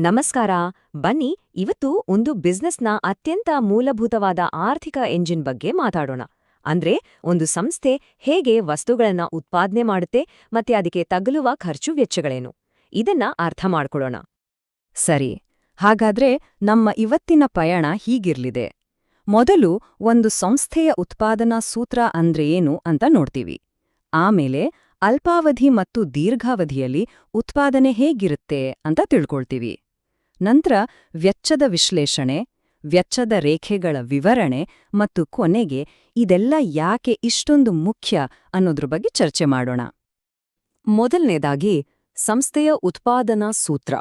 ನಮಸ್ಕಾರ. ಬನ್ನಿ, ಇವತ್ತು ಒಂದು ಬಿಸ್ನೆಸ್ನ ಅತ್ಯಂತ ಮೂಲಭೂತವಾದ ಆರ್ಥಿಕ ಎಂಜಿನ್ ಬಗ್ಗೆ ಮಾತಾಡೋಣ. ಅಂದ್ರೆ, ಒಂದು ಸಂಸ್ಥೆ ಹೇಗೆ ವಸ್ತುಗಳನ್ನ ಉತ್ಪಾದನೆ ಮಾಡುತ್ತೆ ಮತ್ತೆ ಅದಕ್ಕೆ ತಗಲುವ ಖರ್ಚು ವೆಚ್ಚಗಳೇನು? ಇದನ್ನ ಅರ್ಥ ಮಾಡ್ಕೊಳ್ಳೋಣ. ಸರಿ, ಹಾಗಾದ್ರೆ ನಮ್ಮ ಇವತ್ತಿನ ಪಯಣ ಹೀಗಿರ್ಲಿದೆ. ಮೊದಲು ಒಂದು ಸಂಸ್ಥೆಯ ಉತ್ಪಾದನಾ ಸೂತ್ರ ಅಂದ್ರೆ ಏನು ಅಂತ ನೋಡ್ತೀವಿ. ಆಮೇಲೆ ಅಲ್ಪಾವಧಿ ಮತ್ತು ದೀರ್ಘಾವಧಿಯಲ್ಲಿ ಉತ್ಪಾದನೆ ಹೇಗಿರುತ್ತೆ ಅಂತ ತಿಳ್ಕೊಳ್ತೀವಿ. ನಂತರ ವೆಚ್ಚದ ವಿಶ್ಲೇಷಣೆ ವೆಚ್ಚದ ರೇಖೆಗಳ ವಿವರಣೆ ಮತ್ತು ಕೊನೆಗೆ ಇದೆಲ್ಲ ಯಾಕೆ ಇಷ್ಟೊಂದು ಮುಖ್ಯ ಅನ್ನೋದ್ರ ಬಗ್ಗೆ ಚರ್ಚೆ ಮಾಡೋಣ. ಮೊದಲನೇದಾಗಿ ಸಂಸ್ಥೆಯ ಉತ್ಪಾದನಾ ಸೂತ್ರ,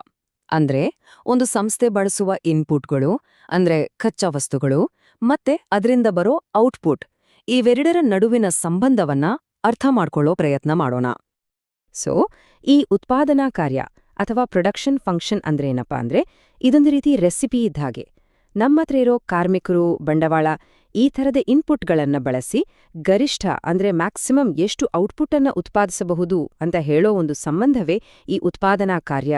ಅಂದ್ರೆ ಒಂದು ಸಂಸ್ಥೆ ಬಳಸುವ ಇನ್ಪುಟ್ಗಳು, ಅಂದ್ರೆ ಕಚ್ಚಾ ವಸ್ತುಗಳು ಮತ್ತೆ ಅದರಿಂದ ಬರೋ ಔಟ್ಪುಟ್ ಇವೆರಡರ ನಡುವಿನ ಸಂಬಂಧವನ್ನ ಅರ್ಥ ಮಾಡ್ಕೊಳ್ಳೋ ಪ್ರಯತ್ನ ಮಾಡೋಣ. ಸೊ, ಈ ಉತ್ಪಾದನಾ ಕಾರ್ಯ ಅಥವಾ ಪ್ರೊಡಕ್ಷನ್ ಫಂಕ್ಷನ್ ಅಂದ್ರೇನಪ್ಪ ಅಂದ್ರೆ ಇದೊಂದು ರೀತಿ ರೆಸಿಪಿ ಇದ್ದ ಹಾಗೆ. ನಮ್ಮತ್ರ ಇರೋ ಕಾರ್ಮಿಕರು, ಬಂಡವಾಳ ಈ ಥರದ ಇನ್ಪುಟ್ಗಳನ್ನು ಬಳಸಿ ಗರಿಷ್ಠ ಅಂದ್ರೆ ಮ್ಯಾಕ್ಸಿಮಮ್ ಎಷ್ಟು ಔಟ್ಪುಟ್ ಅನ್ನ ಉತ್ಪಾದಿಸಬಹುದು ಅಂತ ಹೇಳೋ ಒಂದು ಸಂಬಂಧವೇ ಈ ಉತ್ಪಾದನಾ ಕಾರ್ಯ.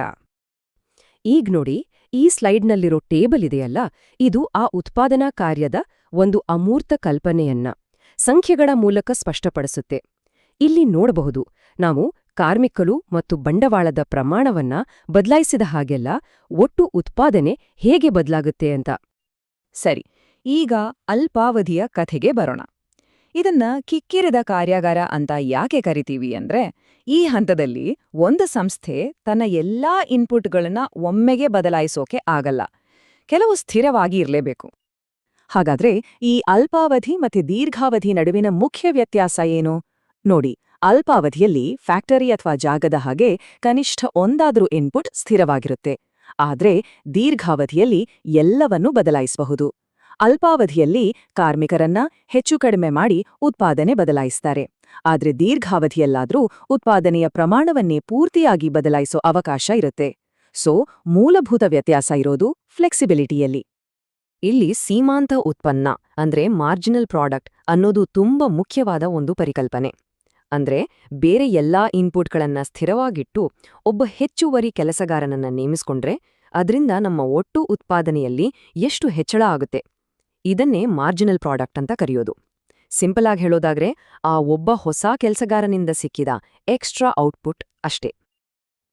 ಈಗ ನೋಡಿ, ಈ ಸ್ಲೈಡ್ನಲ್ಲಿರೋ ಟೇಬಲ್ ಇದೆಯಲ್ಲ? ಇದು ಆ ಉತ್ಪಾದನಾ ಕಾರ್ಯದ ಒಂದು ಅಮೂರ್ತ ಕಲ್ಪನೆಯನ್ನ, ಸಂಖ್ಯೆಗಳ ಮೂಲಕ ಸ್ಪಷ್ಟಪಡಿಸುತ್ತೆ. ಇಲ್ಲಿ ನೋಡಬಹುದು, ನಾವು ಕಾರ್ಮಿಕರು ಮತ್ತು ಬಂಡವಾಳದ ಪ್ರಮಾಣವನ್ನ ಬದಲಾಯಿಸಿದ ಹಾಗೆಲ್ಲ ಒಟ್ಟು ಉತ್ಪಾದನೆ ಹೇಗೆ ಬದಲಾಗುತ್ತೆ ಅಂತ. ಸರಿ, ಈಗ ಅಲ್ಪಾವಧಿಯ ಕಥೆಗೆ ಬರೋಣ. ಇದನ್ನ ಕಿಕ್ಕಿರಿದ ಕಾರ್ಯಾಗಾರ ಅಂತ ಯಾಕೆ ಕರಿತೀವಿ ಅಂದ್ರೆ, ಈ ಹಂತದಲ್ಲಿ ಒಂದು ಸಂಸ್ಥೆ ತನ್ನ ಎಲ್ಲಾ ಇನ್ಪುಟ್ಗಳನ್ನ ಒಮ್ಮೆಗೆ ಬದಲಾಯಿಸೋಕೆ ಆಗಲ್ಲ. ಕೆಲವು ಸ್ಥಿರವಾಗಿ ಇರಲೇಬೇಕು. ಹಾಗಾದ್ರೆ ಈ ಅಲ್ಪಾವಧಿ ಮತ್ತೆ ದೀರ್ಘಾವಧಿ ನಡುವಿನ ಮುಖ್ಯ ವ್ಯತ್ಯಾಸ ಏನು? ನೋಡಿ, ಅಲ್ಪಾವಧಿಯಲ್ಲಿ ಫ್ಯಾಕ್ಟರಿ ಅಥವಾ ಜಾಗದ ಹಾಗೆ ಕನಿಷ್ಠ ಒಂದಾದರೂ ಇನ್ಪುಟ್ ಸ್ಥಿರವಾಗಿರುತ್ತೆ. ಆದರೆ ದೀರ್ಘಾವಧಿಯಲ್ಲಿ ಎಲ್ಲವನ್ನೂ ಬದಲಾಯಿಸಬಹುದು. ಅಲ್ಪಾವಧಿಯಲ್ಲಿ ಕಾರ್ಮಿಕರನ್ನ ಹೆಚ್ಚು ಕಡಿಮೆ ಮಾಡಿ ಉತ್ಪಾದನೆ ಬದಲಾಯಿಸ್ತಾರೆ. ಆದರೆ ದೀರ್ಘಾವಧಿಯಲ್ಲಾದರೂ ಉತ್ಪಾದನೆಯ ಪ್ರಮಾಣವನ್ನೇ ಪೂರ್ತಿಯಾಗಿ ಬದಲಾಯಿಸೋ ಅವಕಾಶ ಇರುತ್ತೆ. ಸೊ, ಮೂಲಭೂತ ವ್ಯತ್ಯಾಸ ಇರೋದು ಫ್ಲೆಕ್ಸಿಬಿಲಿಟಿಯಲ್ಲಿ. ಇಲ್ಲಿ ಸೀಮಾಂತ ಉತ್ಪನ್ನ ಅಂದ್ರೆ ಮಾರ್ಜಿನಲ್ ಪ್ರಾಡಕ್ಟ್ ಅನ್ನೋದು ತುಂಬಾ ಮುಖ್ಯವಾದ ಒಂದು ಪರಿಕಲ್ಪನೆ. ಅಂದ್ರೆ ಬೇರೆ ಎಲ್ಲಾ ಇನ್ಪುಟ್ಗಳನ್ನ ಸ್ಥಿರವಾಗಿಟ್ಟು ಒಬ್ಬ ಹೆಚ್ಚುವರಿ ಕೆಲಸಗಾರನನ್ನ ನೇಮಿಸ್ಕೊಂಡ್ರೆ ಅದರಿಂದ ನಮ್ಮ ಒಟ್ಟು ಉತ್ಪಾದನೆಯಲ್ಲಿ ಎಷ್ಟು ಹೆಚ್ಚಳ ಆಗುತ್ತೆ. ಇದನ್ನೇ ಮಾರ್ಜಿನಲ್ ಪ್ರಾಡಕ್ಟ್ ಅಂತ ಕರೆಯೋದು. ಸಿಂಪಲ್ ಆಗಿ ಹೇಳೋದಾದ್ರೆ ಆ ಒಬ್ಬ ಹೊಸ ಕೆಲಸಗಾರನಿಂದ ಸಿಕ್ಕಿದ ಎಕ್ಸ್ಟ್ರಾ ಔಟ್ಪುಟ್ ಅಷ್ಟೇ.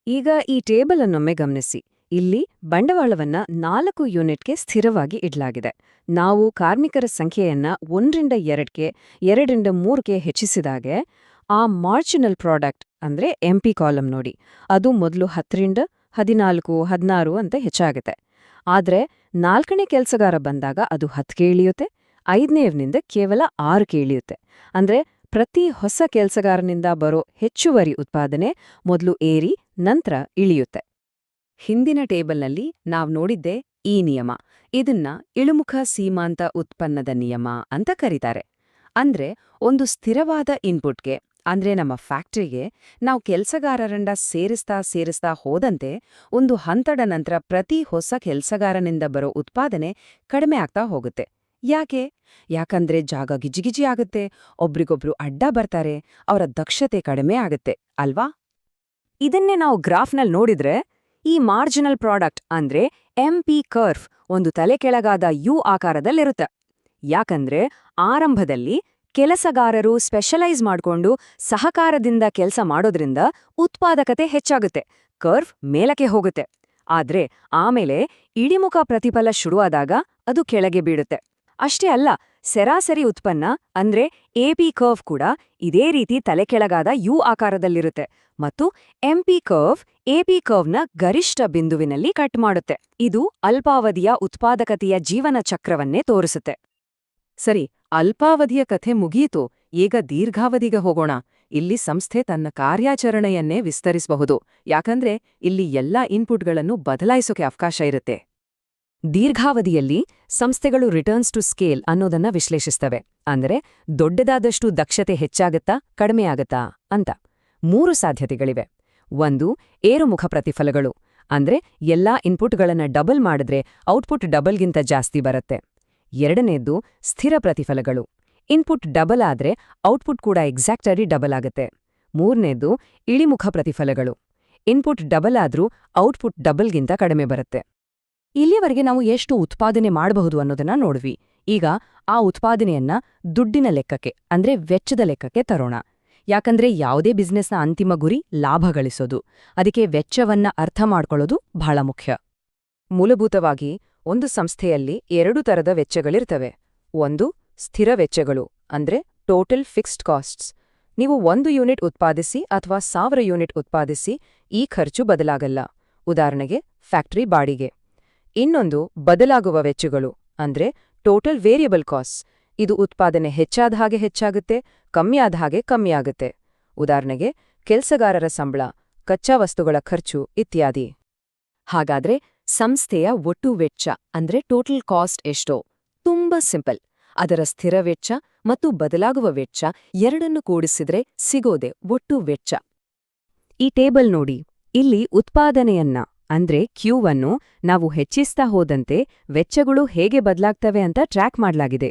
ಈಗ ಈ ಟೇಬಲ್ ಅನ್ನೊಮ್ಮೆ ಗಮನಿಸಿ. ಇಲ್ಲಿ ಬಂಡವಾಳವನ್ನ ನಾಲ್ಕು ಯೂನಿಟ್ಗೆ ಸ್ಥಿರವಾಗಿ ಇಡಲಾಗಿದೆ. ನಾವು ಕಾರ್ಮಿಕರ ಸಂಖ್ಯೆಯನ್ನ ಒಂದರಿಂದ ಎರಡ್ಗೆ, ಎರಡರಿಂದ ಮೂರಕ್ಕೆ ಹೆಚ್ಚಿಸಿದಾಗೆ ಆ ಮಾರ್ಜಿನಲ್ ಪ್ರಾಡಕ್ಟ್ ಅಂದ್ರೆ ಎಂಪಿ ಕಾಲಮ್ ನೋಡಿ. ಅದು ಮೊದಲು ಹತ್ತರಿಂದ ಹದಿನಾಲ್ಕು, ಹದಿನಾರು ಅಂತ ಹೆಚ್ಚಾಗುತ್ತೆ. ಆದರೆ ನಾಲ್ಕನೇ ಕೆಲಸಗಾರ ಬಂದಾಗ ಅದು ಹತ್ತು ಇಳಿಯುತ್ತೆ, ಐದನೇವನಿಂದ ಕೇವಲ ಆರು ಕೇಳಿಯುತ್ತೆ ಅಂದ್ರೆ ಪ್ರತಿ ಹೊಸ ಕೆಲಸಗಾರನಿಂದ ಬರೋ ಹೆಚ್ಚುವರಿ ಉತ್ಪಾದನೆ ಮೊದಲು ಏರಿ ನಂತರ ಇಳಿಯುತ್ತೆ. ಹಿಂದಿನ ಟೇಬಲ್ನಲ್ಲಿ ನಾವು ನೋಡಿದ್ದೆ ಈ ನಿಯಮ. ಇದನ್ನ ಇಳುಮುಖ ಸೀಮಾಂತ ಉತ್ಪನ್ನದ ನಿಯಮ ಅಂತ ಕರೀತಾರೆ. ಅಂದ್ರೆ ಒಂದು ಸ್ಥಿರವಾದ ಇನ್ಪುಟ್ಗೆ ಅಂದ್ರೆ ನಮ್ಮ ಫ್ಯಾಕ್ಟ್ರಿಗೆ ನಾವು ಕೆಲಸಗಾರರಂಡ ಸೇರಿಸ್ತಾ ಸೇರಿಸ್ತಾ ಹೋದಂತೆ ಒಂದು ಹಂತದ ನಂತರ ಪ್ರತಿ ಹೊಸ ಕೆಲಸಗಾರನಿಂದ ಬರೋ ಉತ್ಪಾದನೆ ಕಡಿಮೆ ಆಗ್ತಾ ಹೋಗುತ್ತೆ. ಯಾಕೆ? ಯಾಕಂದ್ರೆ ಜಾಗ ಗಿಜಿಗಿಜಿ ಆಗುತ್ತೆ, ಒಬ್ರಿಗೊಬ್ರು ಅಡ್ಡ ಬರ್ತಾರೆ, ಅವರ ದಕ್ಷತೆ ಕಡಿಮೆ ಆಗುತ್ತೆ, ಅಲ್ವಾ? ಇದನ್ನೇ ನಾವು ಗ್ರಾಫ್ನಲ್ಲಿ ನೋಡಿದ್ರೆ ಈ ಮಾರ್ಜಿನಲ್ ಪ್ರಾಡಕ್ಟ್ ಅಂದ್ರೆ ಎಂ ಪಿ ಕರ್ವ್ ಒಂದು ತಲೆ ಕೆಳಗಾದ ಯು ಆಕಾರದಲ್ಲಿರುತ್ತೆ. ಯಾಕಂದ್ರೆ ಆರಂಭದಲ್ಲಿ ಕೆಲಸಗಾರರು ಸ್ಪೆಷಲೈಸ್ ಮಾಡ್ಕೊಂಡು ಸಹಕಾರದಿಂದ ಕೆಲಸ ಮಾಡೋದ್ರಿಂದ ಉತ್ಪಾದಕತೆ ಹೆಚ್ಚಾಗುತ್ತೆ, ಕರ್ವ್ ಮೇಲಕ್ಕೆ ಹೋಗುತ್ತೆ. ಆದ್ರೆ ಆಮೇಲೆ ಇಡಿಮುಖ ಪ್ರತಿಫಲ ಶುರುವಾದಾಗ ಅದು ಕೆಳಗೆ ಬೀಳುತ್ತೆ. ಅಷ್ಟೇ ಅಲ್ಲ, ಸರಾಸರಿ ಉತ್ಪನ್ನ ಅಂದ್ರೆ ಎಪಿ ಕರ್ವ್ ಕೂಡ ಇದೇ ರೀತಿ ತಲೆಕೆಳಗಾದ ಯು ಆಕಾರದಲ್ಲಿರುತ್ತೆ ಮತ್ತು ಎಂಪಿ ಕರ್ವ್ ಎಪಿ ಕರ್ವ್ನ ಗರಿಷ್ಠ ಬಿಂದುವಿನಲ್ಲಿ ಕಟ್ ಮಾಡುತ್ತೆ. ಇದು ಅಲ್ಪಾವಧಿಯ ಉತ್ಪಾದಕತೆಯ ಜೀವನ ಚಕ್ರವನ್ನೇ ತೋರಿಸುತ್ತೆ. ಸರಿ ಅಲ್ಪಾವಧಿಯ ಕಥೆ ಮುಗಿಯಿತು, ಈಗ ದೀರ್ಘಾವಧಿಗೆ ಹೋಗೋಣ. ಇಲ್ಲಿ ಸಂಸ್ಥೆ ತನ್ನ ಕಾರ್ಯಾಚರಣೆಯನ್ನೇ ವಿಸ್ತರಿಸಬಹುದು. ಯಾಕಂದ್ರೆ, ಇಲ್ಲಿ ಎಲ್ಲಾ ಇನ್ಪುಟ್ಗಳನ್ನು ಬದಲಾಯಿಸೋಕೆ ಅವಕಾಶ ಇರುತ್ತೆ. ದೀರ್ಘಾವಧಿಯಲ್ಲಿ ಸಂಸ್ಥೆಗಳು ರಿಟರ್ನ್ಸ್ ಟು ಸ್ಕೇಲ್ ಅನ್ನೋದನ್ನ ವಿಶ್ಲೇಷಿಸ್ತವೆ. ಅಂದ್ರೆ, ದೊಡ್ಡದಾದಷ್ಟು ದಕ್ಷತೆ ಹೆಚ್ಚಾಗತ್ತಾ ಕಡಿಮೆಯಾಗುತ್ತಾ ಅಂತ. ಮೂರು ಸಾಧ್ಯತೆಗಳಿವೆ. ಒಂದು, ಏರುಮುಖ ಪ್ರತಿಫಲಗಳು. ಅಂದ್ರೆ, ಎಲ್ಲಾ ಇನ್ಪುಟ್ಗಳನ್ನ ಡಬಲ್ ಮಾಡಿದ್ರೆ ಔಟ್ಪುಟ್ ಡಬಲ್ಗಿಂತ ಜಾಸ್ತಿ ಬರುತ್ತೆ. ಎರಡನೇದ್ದು ಸ್ಥಿರ ಪ್ರತಿಫಲಗಳು. ಇನ್ಪುಟ್ ಡಬಲ್ ಆದ್ರೆ ಔಟ್ಪುಟ್ ಕೂಡ ಎಕ್ಸಾಕ್ಟರಿ ಡಬಲ್ ಆಗುತ್ತೆ. ಮೂರನೇದ್ದು ಇಳಿಮುಖ ಪ್ರತಿಫಲಗಳು. ಇನ್ಪುಟ್ ಡಬಲ್ ಆದ್ರೂ ಔಟ್ಪುಟ್ ಡಬಲ್ಗಿಂತ ಕಡಿಮೆ ಬರುತ್ತೆ. ಇಲ್ಲಿಯವರೆಗೆ ನಾವು ಎಷ್ಟು ಉತ್ಪಾದನೆ ಮಾಡಬಹುದು ಅನ್ನೋದನ್ನ ನೋಡ್ವಿ. ಈಗ ಆ ಉತ್ಪಾದನೆಯನ್ನ ದುಡ್ಡಿನ ಲೆಕ್ಕಕ್ಕೆ, ಅಂದ್ರೆ ವೆಚ್ಚದ ಲೆಕ್ಕಕ್ಕೆ ತರೋಣ. ಯಾಕಂದ್ರೆ ಯಾವುದೇ ಬಿಸ್ನೆಸ್ನ ಅಂತಿಮ ಗುರಿ ಲಾಭ ಗಳಿಸೋದು. ಅದಕ್ಕೆ ವೆಚ್ಚವನ್ನ ಅರ್ಥ ಮಾಡ್ಕೊಳ್ಳೋದು ಬಹಳ ಮುಖ್ಯ. ಮೂಲಭೂತವಾಗಿ ಒಂದು ಸಂಸ್ಥೆಯಲ್ಲಿ ಎರಡು ತರದ ವೆಚ್ಚಗಳಿರ್ತವೆ. ಒಂದು, ಸ್ಥಿರ ವೆಚ್ಚಗಳು, ಅಂದ್ರೆ ಟೋಟಲ್ ಫಿಕ್ಸ್ಡ್ ಕಾಸ್ಟ್ಸ್ ನೀವು ಒಂದು ಯೂನಿಟ್ ಉತ್ಪಾದಿಸಿ ಅಥವಾ ಸಾವಿರ ಯೂನಿಟ್ ಉತ್ಪಾದಿಸಿ ಈ ಖರ್ಚು ಬದಲಾಗಲ್ಲ. ಉದಾಹರಣೆಗೆ, ಫ್ಯಾಕ್ಟರಿ ಬಾಡಿಗೆ. ಇನ್ನೊಂದು, ಬದಲಾಗುವ ವೆಚ್ಚಗಳು, ಅಂದ್ರೆ ಟೋಟಲ್ ವೇರಿಯಬಲ್ ಕಾಸ್ಟ್ ಇದು ಉತ್ಪಾದನೆ ಹೆಚ್ಚಾದ ಹಾಗೆ ಹೆಚ್ಚಾಗುತ್ತೆ ಕಮ್ಮಿಯಾದ ಹಾಗೆ ಕಮ್ಮಿಯಾಗುತ್ತೆ ಉದಾಹರಣೆಗೆ, ಕೆಲಸಗಾರರ ಸಂಬಳ, ಕಚ್ಚಾ ವಸ್ತುಗಳ ಖರ್ಚು ಇತ್ಯಾದಿ. ಹಾಗಾದ್ರೆ ಸಂಸ್ಥೆಯ ಒಟ್ಟು ವೆಚ್ಚ ಅಂದ್ರೆ ಟೋಟಲ್ ಕಾಸ್ಟ್ ಎಷ್ಟೋ? ತುಂಬಾ ಸಿಂಪಲ್ ಅದರ ಸ್ಥಿರ ವೆಚ್ಚ ಮತ್ತು ಬದಲಾಗುವ ವೆಚ್ಚ ಎರಡನ್ನು ಕೂಡಿಸಿದ್ರೆ ಸಿಗೋದೆ ಒಟ್ಟು ವೆಚ್ಚ. ಈ ಟೇಬಲ್ ನೋಡಿ. ಇಲ್ಲಿ ಉತ್ಪಾದನೆಯನ್ನ ಅಂದ್ರೆ ಕ್ಯೂವನ್ನು ನಾವು ಹೆಚ್ಚಿಸ್ತಾ ಹೋದಂತೆ ವೆಚ್ಚಗಳು ಹೇಗೆ ಬದಲಾಗ್ತವೆ ಅಂತ ಟ್ರ್ಯಾಕ್ ಮಾಡಲಾಗಿದೆ.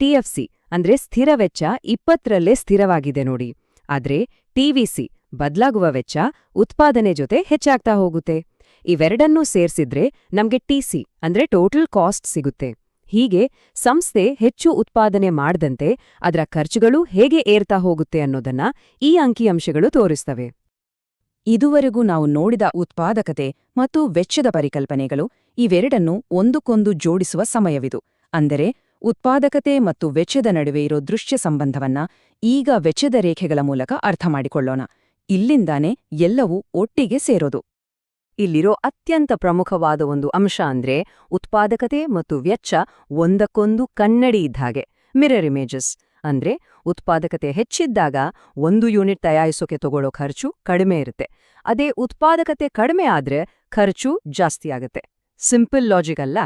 ಟಿಎಫ್ಸಿ ಅಂದ್ರೆ ಸ್ಥಿರ ವೆಚ್ಚ ಇಪ್ಪತ್ತರಲ್ಲೇ ಸ್ಥಿರವಾಗಿದೆ ನೋಡಿ. ಆದ್ರೆ ಟಿವಿಸಿ ಬದಲಾಗುವ ವೆಚ್ಚ ಉತ್ಪಾದನೆ ಜೊತೆ ಹೆಚ್ಚಾಗ್ತಾ ಹೋಗುತ್ತೆ. ಇವೆರಡನ್ನೂ ಸೇರ್ಸಿದ್ರೆ ನಮ್ಗೆ ಟಿಸಿ ಅಂದ್ರೆ ಟೋಟಲ್ ಕಾಸ್ಟ್ ಸಿಗುತ್ತೆ. ಹೀಗೆ ಸಂಸ್ಥೆ ಹೆಚ್ಚು ಉತ್ಪಾದನೆ ಮಾಡದಂತೆ ಅದರ ಖರ್ಚುಗಳು ಹೇಗೆ ಏರ್ತಾ ಹೋಗುತ್ತೆ ಅನ್ನೋದನ್ನ ಈ ಅಂಕಿಅಂಶಗಳು ತೋರಿಸ್ತವೆ. ಇದುವರೆಗೂ ನಾವು ನೋಡಿದ ಉತ್ಪಾದಕತೆ ಮತ್ತು ವೆಚ್ಚದ ಪರಿಕಲ್ಪನೆಗಳು ಇವೆರಡನ್ನು ಒಂದಕ್ಕೊಂದು ಜೋಡಿಸುವ ಸಮಯವಿದು. ಅಂದರೆ ಉತ್ಪಾದಕತೆ ಮತ್ತು ವೆಚ್ಚದ ನಡುವೆ ಇರೋ ದೃಶ್ಯ ಸಂಬಂಧವನ್ನ ಈಗ ವೆಚ್ಚದ ರೇಖೆಗಳ ಮೂಲಕ ಅರ್ಥಮಾಡಿಕೊಳ್ಳೋಣ ಇಲ್ಲಿಂದಾನೇ ಎಲ್ಲವೂ ಒಟ್ಟಿಗೆ ಸೇರೋದು. ಇಲ್ಲಿರೋ ಅತ್ಯಂತ ಪ್ರಮುಖವಾದ ಒಂದು ಅಂಶ ಅಂದ್ರೆ ಉತ್ಪಾದಕತೆ ಮತ್ತು ವೆಚ್ಚ ಒಂದಕ್ಕೊಂದು ಕನ್ನಡಿ ಇದ್ಹಾಗೆ ಮಿರರ್ ಇಮೇಜಸ್ ಅಂದ್ರೆ ಉತ್ಪಾದಕತೆ ಹೆಚ್ಚಿದ್ದಾಗ ಒಂದು ಯೂನಿಟ್ ತಯಾರಿಸೋಕೆ ತಗೊಳ್ಳೋ ಖರ್ಚು ಕಡಿಮೆ ಇರುತ್ತೆ. ಅದೇ ಉತ್ಪಾದಕತೆ ಕಡಿಮೆ ಆದ್ರೆ ಖರ್ಚು ಜಾಸ್ತಿ ಆಗುತ್ತೆ. ಸಿಂಪಲ್ ಲಾಜಿಕ್ ಅಲ್ಲ?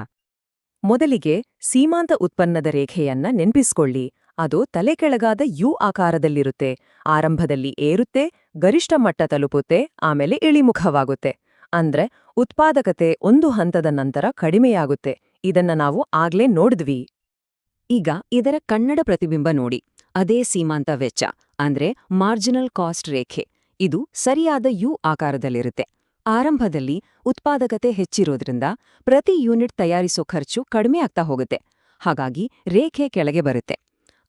ಮೊದಲಿಗೆ ಸೀಮಾಂತ ಉತ್ಪನ್ನದ ರೇಖೆಯನ್ನ ನೆನ್ಪಿಸ್ಕೊಳ್ಳಿ. ಅದು ತಲೆಕೆಳಗಾದ ಯು ಆಕಾರದಲ್ಲಿರುತ್ತೆ. ಆರಂಭದಲ್ಲಿ ಏರುತ್ತೆ, ಗರಿಷ್ಠ ಮಟ್ಟ ತಲುಪುತ್ತೆ, ಆಮೇಲೆ ಇಳಿಮುಖವಾಗುತ್ತೆ. ಅಂದ್ರೆ ಉತ್ಪಾದಕತೆ ಒಂದು ಹಂತದ ನಂತರ ಕಡಿಮೆಯಾಗುತ್ತೆ. ಇದನ್ನ ನಾವು ಆಗ್ಲೇ ನೋಡಿದ್ವಿ. ಈಗ ಇದರ ಕನ್ನಡ ಪ್ರತಿಬಿಂಬ ನೋಡಿ. ಅದೇ ಸೀಮಾಂತ ವೆಚ್ಚ, ಅಂದ್ರೆ ಮಾರ್ಜಿನಲ್ ಕಾಸ್ಟ್ ರೇಖೆ. ಇದು ಸರಿಯಾದ ಯು ಆಕಾರದಲ್ಲಿರುತ್ತೆ. ಆರಂಭದಲ್ಲಿ ಉತ್ಪಾದಕತೆ ಹೆಚ್ಚಿರೋದ್ರಿಂದ ಪ್ರತಿ ಯೂನಿಟ್ ತಯಾರಿಸೋ ಖರ್ಚು ಕಡಿಮೆ ಆಗ್ತಾ ಹೋಗುತ್ತೆ. ಹಾಗಾಗಿ ರೇಖೆ ಕೆಳಗೆ ಬರುತ್ತೆ.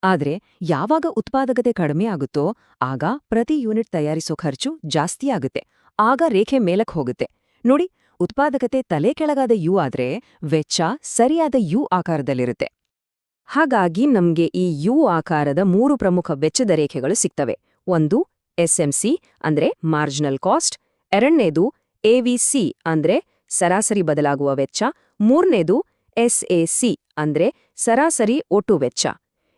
ಆದ್ರೆ ಯಾವಾಗ ಉತ್ಪಾದಕತೆ ಕಡಿಮೆ ಆಗುತ್ತೋ ಆಗ ಪ್ರತಿ ಯೂನಿಟ್ ತಯಾರಿಸೋ ಖರ್ಚು ಜಾಸ್ತಿ ಆಗುತ್ತೆ. ಆಗ ರೇಖೆ ಮೇಲಕ್ಕೆ ಹೋಗುತ್ತೆ. ನೋಡಿ, ಉತ್ಪಾದಕತೆ ತಲೆ ಕೆಳಗಾದ ಯು ಆದ್ರೆ ವೆಚ್ಚ ಸರಿಯಾದ ಯು ಆಕಾರದಲ್ಲಿರುತ್ತೆ. ಹಾಗಾಗಿ ನಮ್ಗೆ ಈ ಯು ಆಕಾರದ ಮೂರು ಪ್ರಮುಖ ವೆಚ್ಚದ ರೇಖೆಗಳು ಸಿಗ್ತವೆ. ಒಂದು, ಎಸ್ಎಂಸಿ ಅಂದ್ರೆ ಮಾರ್ಜಿನಲ್ ಕಾಸ್ಟ್ ಎರಡನೇದು ಎವಿಸಿ ಅಂದ್ರೆ ಸರಾಸರಿ ಬದಲಾಗುವ ವೆಚ್ಚ. ಮೂರನೇದು ಎಸ್ಎಸಿ ಅಂದ್ರೆ ಸರಾಸರಿ ಒಟ್ಟು ವೆಚ್ಚ.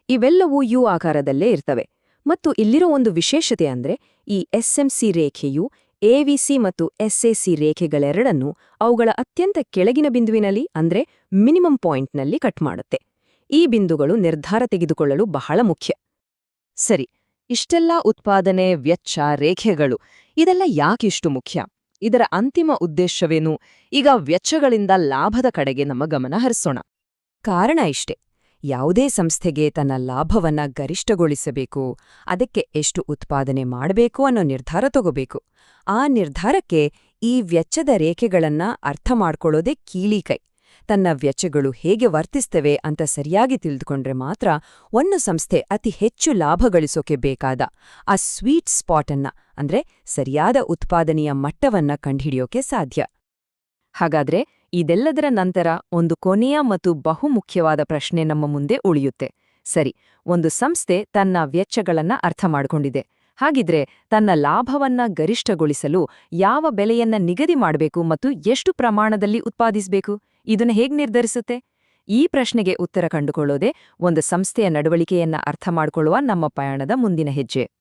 ಇವೆಲ್ಲವೂ ಯು ಆಕಾರದಲ್ಲೇ ಇರ್ತವೆ. ಮತ್ತು ಇಲ್ಲಿರೋ ಒಂದು ವಿಶೇಷತೆ ಅಂದ್ರೆ ಈ ಎಸ್ಎಂಸಿ ರೇಖೆಯು ಎವಿಸಿ ಮತ್ತು ಎಸ್ಎಸಿ ರೇಖೆಗಳೆರಡನ್ನು ಅವುಗಳ ಅತ್ಯಂತ ಕೆಳಗಿನ ಬಿಂದುವಿನಲ್ಲಿ, ಅಂದ್ರೆ ಮಿನಿಮಮ್ ಪಾಯಿಂಟ್ನಲ್ಲಿ ಕಟ್ ಮಾಡುತ್ತೆ. ಈ ಬಿಂದುಗಳು ನಿರ್ಧಾರ ತೆಗೆದುಕೊಳ್ಳಲು ಬಹಳ ಮುಖ್ಯ. ಸರಿ, ಇಷ್ಟೆಲ್ಲ ಉತ್ಪಾದನೆ, ವೆಚ್ಚ, ರೇಖೆಗಳು, ಇದೆಲ್ಲ ಯಾಕಿಷ್ಟು ಮುಖ್ಯ? ಇದರ ಅಂತಿಮ ಉದ್ದೇಶವೇನು? ಈಗ ವೆಚ್ಚಗಳಿಂದ ಲಾಭದ ಕಡೆಗೆ ನಮ್ಮ ಗಮನ ಹರಿಸೋಣ. ಕಾರಣ ಇಷ್ಟೆ. ಯಾವುದೇ ಸಂಸ್ಥೆಗೆ ತನ್ನ ಲಾಭವನ್ನ ಗರಿಷ್ಠಗೊಳಿಸಬೇಕು, ಅದಕ್ಕೆ ಎಷ್ಟು ಉತ್ಪಾದನೆ ಮಾಡಬೇಕು ಅನ್ನೋ ನಿರ್ಧಾರ ತಗೋಬೇಕು. ಆ ನಿರ್ಧಾರಕ್ಕೆ ಈ ವೆಚ್ಚದ ರೇಖೆಗಳನ್ನ ಅರ್ಥ ಮಾಡ್ಕೊಳ್ಳೋದೇ ಕೀಳಿಕೈ ತನ್ನ ವೆಚ್ಚಗಳು ಹೇಗೆ ವರ್ತಿಸ್ತವೆ ಅಂತ ಸರಿಯಾಗಿ ತಿಳಿದುಕೊಂಡ್ರೆ ಮಾತ್ರ ಒಂದು ಸಂಸ್ಥೆ ಅತಿ ಹೆಚ್ಚು ಲಾಭ ಗಳಿಸೋಕೆ ಬೇಕಾದ ಆ ಸ್ವೀಟ್ ಸ್ಪಾಟ್ ಅನ್ನ ಅಂದ್ರೆ ಸರಿಯಾದ ಉತ್ಪಾದನೆಯ ಮಟ್ಟವನ್ನ ಕಂಡುಹಿಡಿಯೋಕೆ ಸಾಧ್ಯ. ಹಾಗಾದ್ರೆ ಇದೆಲ್ಲದರ ನಂತರ ಒಂದು ಕೊನೆಯ ಮತ್ತು ಬಹುಮುಖ್ಯವಾದ ಪ್ರಶ್ನೆ ನಮ್ಮ ಮುಂದೆ ಉಳಿಯುತ್ತೆ. ಸರಿ, ಒಂದು ಸಂಸ್ಥೆ ತನ್ನ ವೆಚ್ಚಗಳನ್ನ ಅರ್ಥ ಮಾಡಿಕೊಂಡಿದೆ. ಹಾಗಿದ್ರೆ ತನ್ನ ಲಾಭವನ್ನ ಗರಿಷ್ಠಗೊಳಿಸಲು ಯಾವ ಬೆಲೆಯನ್ನ ನಿಗದಿ ಮಾಡಬೇಕು ಮತ್ತು ಎಷ್ಟು ಪ್ರಮಾಣದಲ್ಲಿ ಉತ್ಪಾದಿಸಬೇಕು? ಇದನ್ನು ಹೇಗೆ ನಿರ್ಧರಿಸುತ್ತೆ? ಈ ಪ್ರಶ್ನೆಗೆ ಉತ್ತರ ಕಂಡುಕೊಳ್ಳೋದೆ ಒಂದು ಸಂಸ್ಥೆಯ ನಡವಳಿಕೆಯನ್ನ ಅರ್ಥ ಮಾಡಿಕೊಳ್ಳುವ ನಮ್ಮ ಪಯಣದ ಮುಂದಿನ ಹೆಜ್ಜೆ.